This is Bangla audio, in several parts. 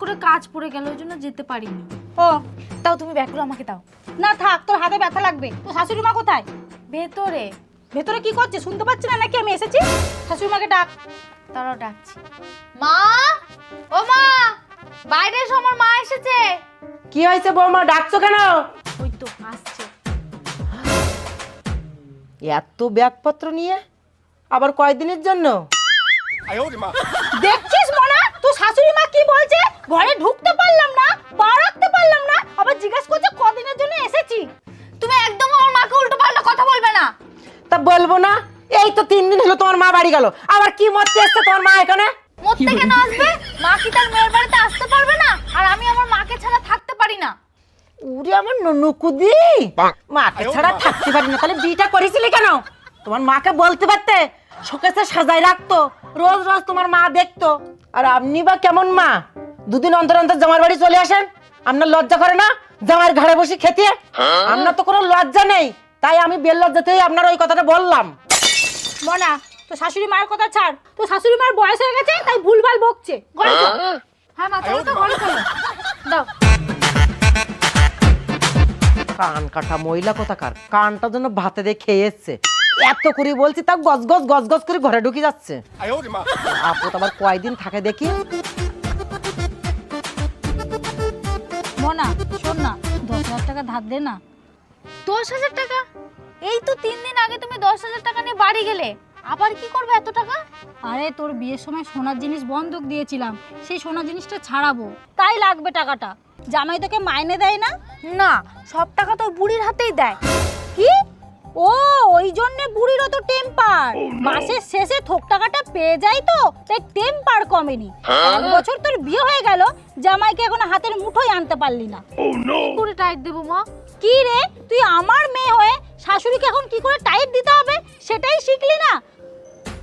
করে কাজ পড়ে গেল ওই জন্য যেতে পারিনি। ও তাও তুমি ব্যাগগুলো আমাকে দাও। না থাক তোর হাতে ব্যথা লাগবে। তো শাশুড়ি মা কোথায়? ভেতরে। ভেতরে কি করছে? শুনতে পাচ্ছি না নাকি আমি এসেছি? শাশুড়ি মাকে ডাক। তারাও ডাকছি। মা? ও মা! বাইরে এসো আমার মা এসেছে। কি হয়েছে বৌমা ডাকছো কেন? ওই তো আসছে। এত ব্যাগপত্র নিয়ে? আবার কয়দিনের জন্য? দেখছিস মোনা শাশুড়ি মা কি বলছে? ঘরে ঢুকতে পারলাম না পা রাখতে পারলাম না আবার জিজ্ঞেস করছে কদিনের জন্য এসেছি। তুমি একদম আমার মাকে উল্টো পাল্টা কথা বলবে না। তা বলব না এই তো তিন দিন হলো তোমার মা বাড়ি গেল। আবার কি মরতে এসছে তোমার মা এখানে? মরতে কেন আসবে? মা কি তার মেয়ের বাড়িতে আসতে পারবে না? আর আমি আমার মাকে ছাড়া থাকতে পারি না। উরে আমার ননুকুদি। মাকে ছাড়া থাকতে পারি না। তাহলে বিটা করেছিলি কেন? তোমার মাকে বলতে পারতে? শোকেসে সাজাই রাখতো। রোজ রোজ তোমার মা দেখতো। আর আপনি বা কেমন মা? দুদিন অন্তর অন্তর জামার বাড়ি চলে আসেন। আপনার লজ্জা করে না? জামার ঘাড়ে বসে খেতে। আপনার তো কোনো লজ্জা নেই। তাই আমি বেল লজ্জাতেই আপনার ওই কথাটা বললাম। মোনা তো শাশুড়ি মায়ের কথা ছাড়। তো শাশুড়ি মায়ের বয়স হয়ে গেছে তাই ভুলভাল বকছে। ঘরে চল। হ্যাঁ মা চলো তো ঘরে চলো। দাও। কান কাটা মহিলা কোথাকার? কানটা যেন ভাতে দিয়ে খেয়ে এসছে। এত করে বলছি তা গজ গজ গজ গজ করে ঘরে ঢুকে যাচ্ছে। আপত আবার কয়দিন থাকে দেখি। মোনা শোন না দশ হাজার টাকা ধার দে না। দশ হাজার টাকা? এই তো তিন দিন আগে তুমি দশ হাজার টাকা নিয়ে বাড়ি গেলে। আবার কি করবে এত টাকা? আরে তোর বিয়ের সময় সোনার জিনিস বন্ধক দিয়েছিলাম সেই সোনার জিনিসটা ছাড়াবো। তাই লাগবে টাকাটা। জামাই তোকে মাইনে দেয় না? না সব টাকা তো বুড়ির হাতেই দেয়। কি? ও ওই জন্য বুড়ির অত টেম্পার মাসের শেষে থোক টাকাটা পেয়ে যায় তো তাই টেম্পার কমেনি। এক বছর তোর বিয়ে হয়ে গেল জামাইকে এখন হাতের মুঠোই আনতে পারলি না। কি করে টাইট দেবো মা। কি রে তুই আমার মেয়ে হয়ে শাশুড়িকে এখন কি করে টাইট দিতে হবে সেটাই শিখলি না?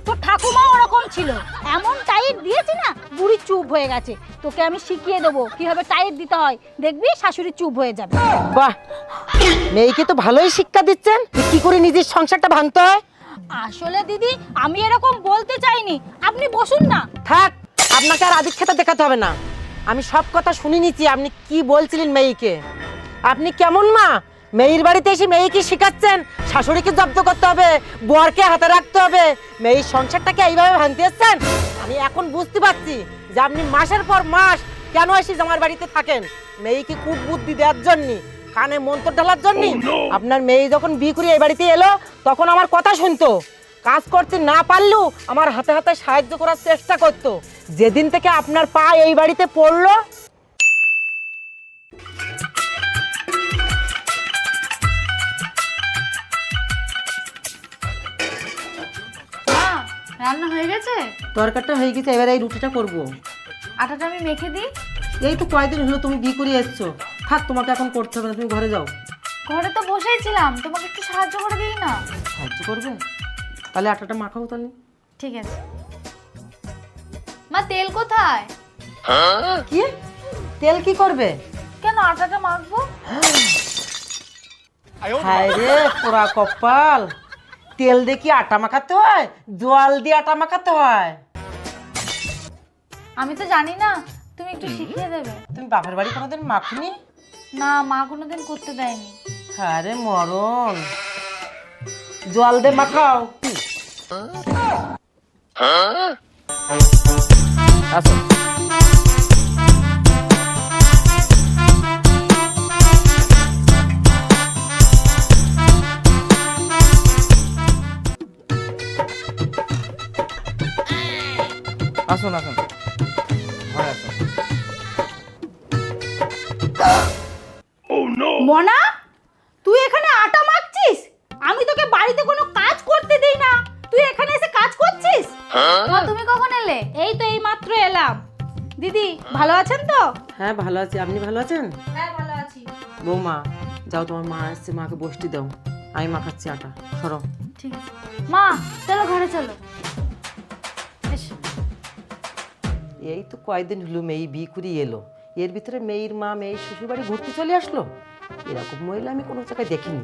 তোর ঠাকুমা ওরকম ছিল এমন টাইট দিয়েছি না বুড়ি চুপ হয়ে গেছে। তোকে আমি শিখিয়ে দেবো কীভাবে টাইট দিতে হয়। দেখবি শাশুড়ি চুপ হয়ে যাবে। বাহ মেয়েকে তো ভালোই শিক্ষা দিচ্ছেন। কি করে নিজের সংসারটা ভাঙতে হয়? আসলে দিদি আমি এরকম বলতে চাইনি। আপনি বসুন না। থাক আপনাকে আর আদিক্ষেতা দেখাতে হবে না। আমি সব কথা শুনে নিচ্ছি আপনি কি বলছিলেন মেয়েকে? আপনি কেমন মা? মেয়ের বাড়িতে এসে মেয়েকে শেখাচ্ছেন? শাশুড়িকে জব্দ করতে হবে বরকে হাতে রাখতে হবে। মেয়ের সংসারটাকে এইভাবে ভাঙতে এসছেন? আমি এখন বুঝতে পারছি যে আপনি মাসের পর মাস কেন এসে আমার বাড়িতে থাকেন? মেয়েকে খুব বুদ্ধি দেওয়ার জন্য। কানে মন্ত্র ঢালার জন্য আপনার মেয়ে যখন বিয়ে করে এই বাড়িতে এলো তখন আমার কথা শুনতো। কাজ করতে না পারলেও আমার হাতে হাতে সাহায্য করার চেষ্টা করতো। যেদিন থেকে আপনার পা এই বাড়িতে পড়ল রান্না হয়ে গেছে? তরকারটা হয়ে গেছে এবার এই রুটিটা করব। আটাটা আমি মেখে দিই। এই তো কয়দিন হলো তুমি বিয়ে করে এসছো? থাক তোমাকে এখন করতে হবে না তুমি ঘরে যাও। ঘরে তো বসেই ছিলাম তোমাকে একটু সাহায্য করে দিই না? সাহায্য করবে? তাহলে আটাটা মাখাও তাহলে। ঠিক আছে। মা তেল কোথায়? কি? তেল কি করবে? কেন আটাটা মাখবো? হায় রে পোড়া কপাল। তেল দিয়ে কি আটা মাখাতে হয়? জল দিয়ে আটা মাখাতে হয়? আমি তো জানি না তুমি একটু শিখিয়ে দেবে। তুমি বাপের বাড়ি কোনোদিন মাখনি? না মা কোনোদিন করতে দেয়নি। আরে মরণ। জল দে মাখাও আসো। আসুন আসুন। মনা তুই এখানে আটা মাখছিস? আমি তোকে বাড়িতে কোনো কাজ করতে দেই না। তুই এখানে এসে কাজ করছিস? মা তুমি কখন এলে? এই তো এই মাত্র এলাম। দিদি ভালো আছেন তো? হ্যাঁ ভালো আছি। আপনি ভালো আছেন? হ্যাঁ ভালো আছি। বৌমা যাও তোমার মা আসছে মাকে বসতে দাও। আমি মাখাচ্ছি আটা। সরো। ঠিক আছে। মা চলো ঘরে চলো। এসো। এই তো কয়েকদিন হলো মেয়ে বিয়ে করে এলো। এর ভিতরে মেয়ের মা মেয়ের শ্বশুর বাড়ি ঘুরতে চলে আসলো। এরকম মহিলা আমি কোনো জায়গায় দেখিনি।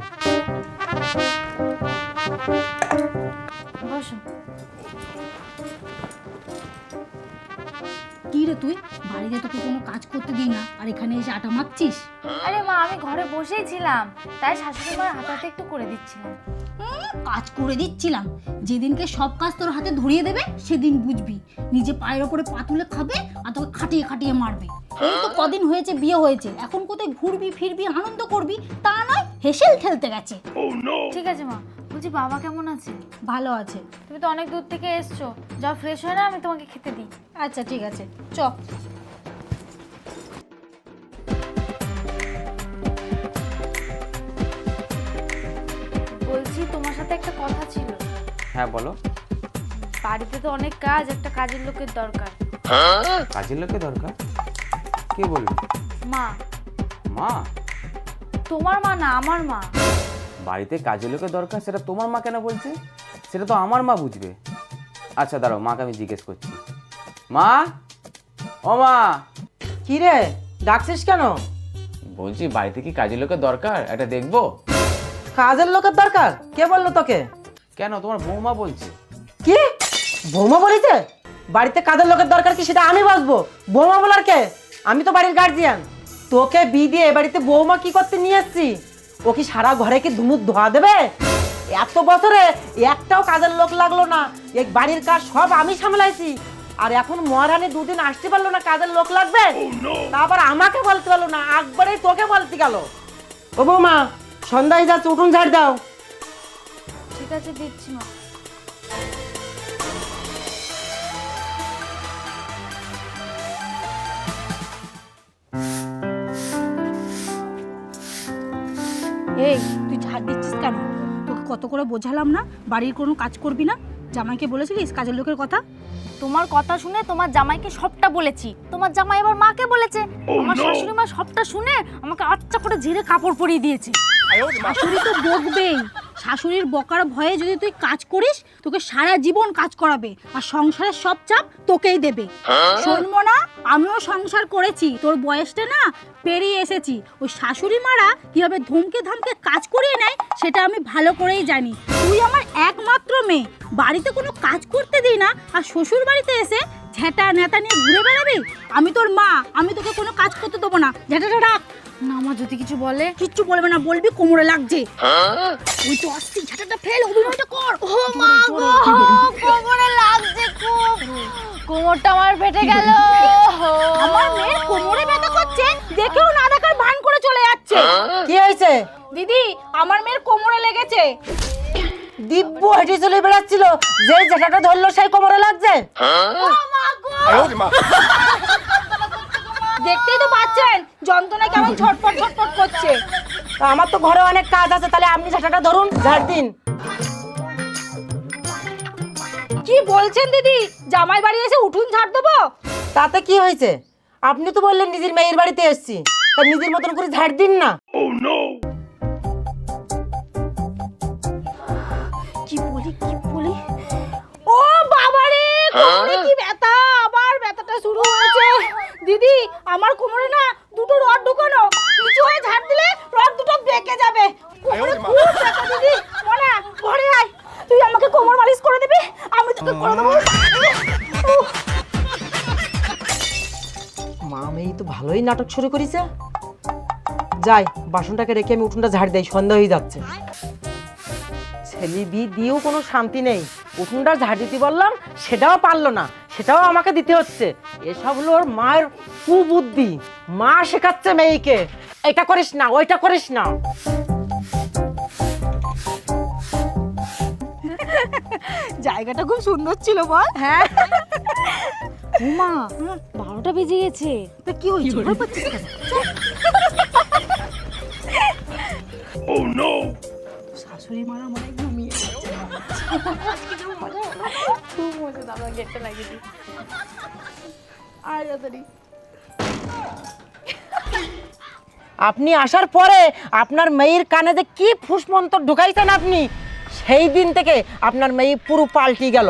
বসো। কি রে তুই? বাড়িতে তোকে কোনো কাজ করতে দিই না আর এখানে এসে আটা মাখছিস? আরে মা আমি ঘরে বসেই ছিলাম তাই শাশুড়ি মার হাতে হাতে একটু করে দিচ্ছিলাম। কাজ করে দিচ্ছিলাম। যেদিনকে সব কাজ তোর হাতে ধরিয়ে দেবে সেদিন বুঝবি। নিজে পায়ের ওপরে পা তুলে খাবে আর তোকে খাটিয়ে খাটিয়ে মারবে। এই তো কদিন হয়েছে বিয়ে হয়েছে। এখন কোথায় ঘুরবি ফিরবি আনন্দ করবি তা নয় হেসেল খেলতে গেছে। ঠিক আছে মা। বলছি বাবা কেমন আছে? ভালো আছে। তুমি তো অনেক দূর থেকে এসছো। যাও ফ্রেশ হয়ে না আমি তোমাকে খেতে দিই। আচ্ছা ঠিক আছে। চ। বলছি তোমার সাথে একটা কথা ছিল। হ্যাঁ বলো। বাড়িতে তো অনেক কাজ একটা কাজের লোকের দরকার। কাজের লোকে দরকার? কে বলবে? মা। মা? তোমার মা না আমার মা। বাড়িতে কাজের লোকের দরকার সেটা তোমার মা কেন বলছে? সেটা তো আমার মা বুঝবে। আচ্ছা দাঁড়াও মাকে আমি জিজ্ঞেস করছি। মা? ও মা! কি রে ডাকছিস কেন? বলছি বাড়িতে কি কাজের লোকের দরকার? এটা দেখব? কাজের লোকের দরকার? কে বলল তোকে? কেন? তোমার বৌমা বলছে। কি? বৌমা বলেছে? বাড়িতে কাজের লোকের দরকার কি সেটা আমি বসবো? বৌমা বলার কে? আমি তো বাড়ির গার্জিয়ান তোকে বি দিয়ে এ বাড়িতে বৌমা কি করতে নিয়ে এসছি? ও কি সারা ঘরে কি দুমুখ ধোয়া দেবে? এত বছরে একটাও কাজের লোক লাগল না। এই বাড়ির কাজ সব আমি সামলাইছি। আর এখন মহারানী দুদিন আসতে পারল না কাজের লোক লাগবে। তারপর আমাকে বলতে পারল না একবারেই তোকে বলতে গেল। ও বৌমা সন্ধ্যায় যাচ্ছে উঠুন ঝাড় দাও। ঠিক আছে দিচ্ছি মা। কত করে বোঝালাম না বাড়ির কোনো কাজ করবি না। জামাইকে বলেছিলিস কাজের লোকের কথা? তোমার কথা শুনে তোমার জামাইকে সবটা বলেছি। তোমার জামাই এবার মাকে বলেছে। আমার শাশুড়ি মা সবটা শুনে আমাকে আচ্ছা করে ঝেড়ে কাপড় পরিয়ে দিয়েছে। শাশুড়ি তো বকবেই। শাশুড়ির বকার ভয়ে যদি তুই কাজ করিস তোকে সারা জীবন কাজ করাবে আর সংসারের সব চাপ তোকেই দেবে। শোনবো না আমিও সংসার করেছি তোর বয়সটা না পেরিয়ে এসেছি। ওই শাশুড়ি মারা কীভাবে ধমকে ধমকে কাজ করিয়ে নেয় সেটা আমি ভালো করেই জানি। তুই আমার একমাত্র মেয়ে বাড়িতে কোনো কাজ করতে দিই না আর শ্বশুর বাড়িতে এসে ঝেঁটা নেতা নিয়ে ঘুরে বেড়াবি? আমি তোর মা আমি তোকে কোনো কাজ করতে দেবো না। ঝেঁটাটা রাখ। না মা যদি কিছু বলে কিচ্ছু বলবে না বলবি কোমরে লাগছে। ওই তো আসছি ঝাঁটাটা ফেল অভিনয়টা কর। ও মা কোমরে লাগছে খুব। কোমরটা আমার ফেটে গেল। আমার মেয়ের কোমরে ব্যথা করছে দেখেও না দেখার ভান করে চলে যাচ্ছে। কি হয়েছে? দিদি আমার মেয়ের কোমরে লেগেছে। দিব্য হেঁটে চলে বেড়াচ্ছিল যে জেঠাটা ধরলো সেই কোমরে লাগছে। দেখতেই তো পাচ্ছেন যন্ত্রণা কেমন ছটপট ছটপট করছে। তা আমার তো ঘরে অনেক কাজ আছে তাহলে আপনি জেঠাটা ধরুন ঝাড় দিন। কি বলছেন দিদি? জামাই বাড়ি এসে উঠুন ঝাড় দেবো? তাতে কি হয়েছে? আপনি তো বললেন নিজের মেয়ের বাড়িতে এসেছি তা নিজের মতন করে ঝাড় দিন না। কি বলি কি বলি? ও বাবা রে কোমরে কি ব্যথা? আবার ব্যথাটা শুরু হয়েছে। দিদি আমার কোমরে না দুটো রড ঢুকানো। নিচু হয়ে ঝাড় দিলে রড দুটো বেঁকে যাবে। কোমরে খুব ব্যথা দিদি। মনা ঘরে আয়। তুই আমাকে কোমর মালিশ করে দিবি? আমি তোকে করে দেবো। উফ, মা মেয়ে তো ভালোই নাটক শুরু করেছে। যাই বাসনটাকে রেখে আমি উঠোনটা ঝাড় দেই সন্ধ্যা হয়ে যাচ্ছে। ছেলে বি দিয়েও কোনো শান্তি নেই। উঠোনটা ঝাড় দিতে বললাম সেটাও পারল না। সেটাও আমাকে দিতে হচ্ছে। এসব হলো ওর মায়ের কুবুদ্ধি। মা শেখাচ্ছে মেয়েকে এটা করিস না ওইটা করিস না। জায়গাটা খুব সুন্দর ছিল বল। হ্যাঁ। মা বারোটা বেজে গেছে। তা কি হয়েছে? ভয় পাচ্ছিস কেন? শাশুড়ি মারা মনে হয় ঘুমিয়ে খুব মজা। দাদা গেটটা লাগিয়ে দিই। তাড়াতাড়ি। আপনি আসার পরে আপনার মেয়ের কানে যে কি ফুসমন্তর ঢুকাইছেন আপনি সেই দিন থেকে আপনার মেয়ে পুরো পাল্টি গেল।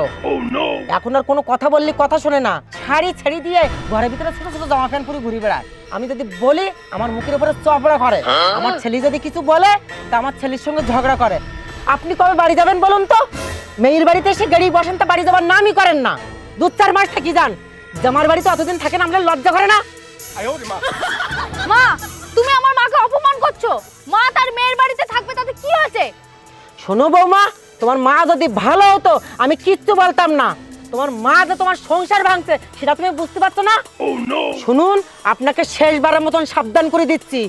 এখন আর কোনো কথা বললে কথা শোনে না। শাড়ি ছেড়ে দিয়ে ঘরের ভিতরে ছোট ছোট জামা প্যান্ট পরে ঘুরে বেড়ায়। আমি যদি বলি আমার মুখের উপরে চপড়া করে আমার ছেলে যদি কিছু বলে তা আমার ছেলের সঙ্গে ঝগড়া করে। আপনি কবে বাড়ি যাবেন বলুন তো? মেয়ের বাড়িতে এসে গাড়ি বসেন তা বাড়ি যাবার নামই করেন না। দু চার মাস থেকে যান। জামার বাড়িতে অতদিন থাকেন আমরা লজ্জা করে না। মা। তুমি আমার মাকে অপমান করছ। মা তার মেয়ের বাড়িতে থাকবে তাতে কি হয়েছে? শোনো বৌমা তোমার মা যদি ভালো হতো আমি কিচ্ছু বলতাম না। তোমার মা যে তোমার সংসার ভাঙছে সেটা তুমি বুঝতে পারছ না? শুনুন আপনাকে শেষবারের মতন সাবধান করে দিচ্ছি।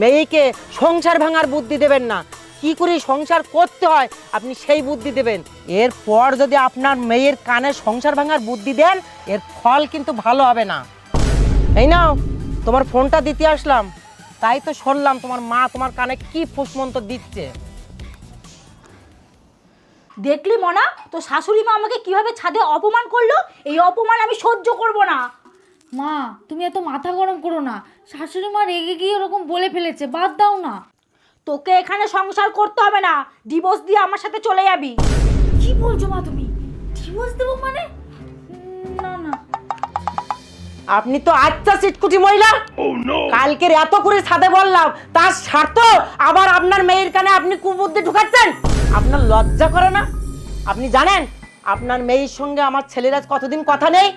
মেয়েকে সংসার ভাঙার বুদ্ধি দেবেন না। কি করে সংসার করতে হয়, আপনি সেই বুদ্ধি দেবেন। এরপর যদি আপনার মেয়ের কানে সংসার ভাঙার বুদ্ধি দেন, এর ফল কিন্তু ভালো হবে না। এই নাও, তোমার ফোনটা দিতে আসলাম। তাই তো শুনলাম তোমার মা তোমার কানে কি ফুসমন্ত দিচ্ছে। দেখলি মনা তো শাশুড়ি মা আমাকে কীভাবে ছাদে অপমান করল? এই অপমান আমি সহ্য করব না। মা, তুমি এত মাথা গরম করো না। শাশুড়ি মা রেগে গিয়ে ওরকম বলে ফেলেছে, বাদ দাও না। তোকে এখানে সংসার করতে হবে না। ডিভোর্স দিয়ে আমার সাথে চলে যাবি। কি বলছো মা তুমি? ডিভোর্স দেবো মানে? না না। আপনি তো আচ্ছা সিটকুটি মহিলা। কালকের এত করে ছাদে বললাম তার স্বার্থ আবার আপনার মেয়ের কানে আপনি কুবুদ্ধি ঢুকাচ্ছেন? আপনার লজ্জা করে না? আপনি জানেন আপনার মেয়ের সঙ্গে আমার ছেলের আজ কতদিন কথা নেই?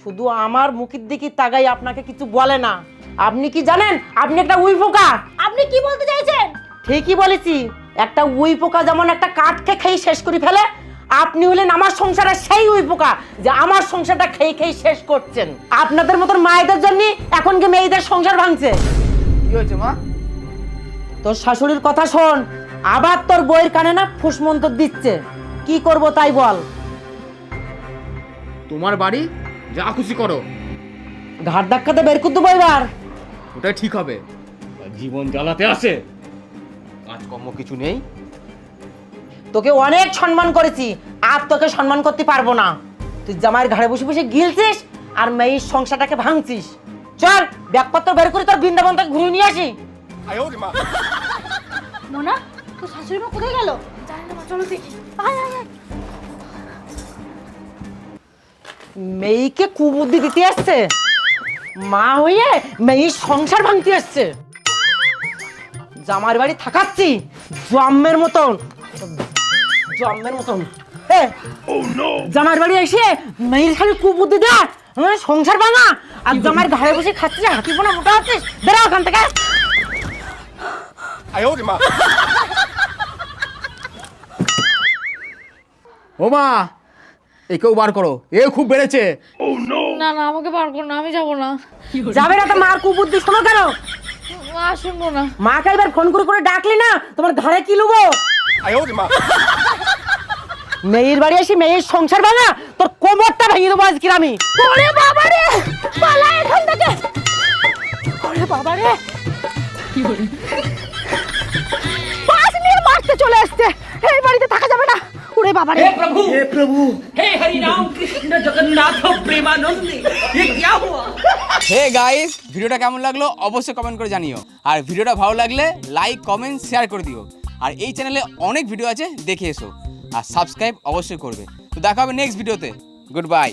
শুধু আমার মুখের দিকে তাগাই আপনাকে কিছু বলে না। আপনি কি জানেন? আপনি একটা উই পোকা আপনি কি বলতে চাইছেন? ঠিকই বলেছি একটা উই পোকা যেমন একটা কাঠকে খেয়ে শেষ করে ফেলে আপনি হলেন আমার সংসারের সেই উই পোকা যে আমার সংসারটা খেয়ে খেয়ে শেষ করছেন। আপনাদের মতন মায়েদের জন্য এখন কি মেয়েদের সংসার ভাঙছে। কি হয়েছে মা? তোর শাশুড়ির কথা শোন আবার তোর বইয়ের কানে না ফুসমন্ত দিচ্ছে। কি করব তাই বল। তোমার বাড়ি? যা খুশি করো। ঘাট ধাক্কাতে বের করতে বইবার ওটাই ঠিক হবে। জীবন জ্বালাতে আসে। কাজকর্ম কিছু নেই। তোকে অনেক সম্মান করেছি আর তোকে সম্মান করতে পারব না। তুই জামাইয়ের ঘাড়ে বসে বসে গিলছিস আর মেয়ের সংসারটাকে ভাঙছিস। চল ব্যাগপত্র বের করে তোর বৃন্দাবন থেকে ঘুরিয়ে নিয়ে আসি। মোনা তো শাশুড়ি মা কোথায় গেল? চলো দেখি। আয় আয় আয়। মেয়েকে কুবুদ্ধি দিতে আসছে মা হয়ে মেয়ের সংসার ভাঙতে আসছে জামার বাড়ি থাকাচ্ছি। জম্মের মতন। জম্মের মতন। জামার বাড়ি এসে মেয়ের খালি কুবুদ্ধি দেয় হ্যাঁ, সংসার ভাঙা আর জামার ঘরে বসে খাচ্ছিস হাতি বোনা মোটা হচ্ছিস। বেরো ওখান থেকে। ও মা একেও বার করো। এ খুব বেড়েছে। না না আমাকে বার করো না আমি যাব না। যাবে না তো মার কুবুদ্ধি শোনো কেন? মা শুনবো না মাকে এবার ফোন করে করে ডাকলি না তোমার ঘরে কি লুবো মেয়ের বাড়ি এসে মেয়ের সংসার ভাঙা তোর কোমরটা ভেঙে দেবো আজকে আমি ওরে বাবা রে পালা এখান থেকে ওরে বাবা রে কি বলি পাঁচ নিয়ে মারতে চলে আসছে এই বাড়িতে থাকা যাবে না ওরে বাবা রে प्रभु हे प्रभु हे हरि राम कृष्ण जगन्नाथ प्रेमानंद ये क्या हुआ হে গাইস ভিডিওটা কেমন লাগল অবশ্যই কমেন্ট করে জানিও। আর ভিডিওটা ভালো লাগলে লাইক কমেন্ট শেয়ার করে দিও। আর এই চ্যানেলে অনেক ভিডিও আছে, দেখে এসো। আর সাবস্ক্রাইব অবশ্যই করবে। তো দেখা হবে নেক্সট ভিডিওতে গুড বাই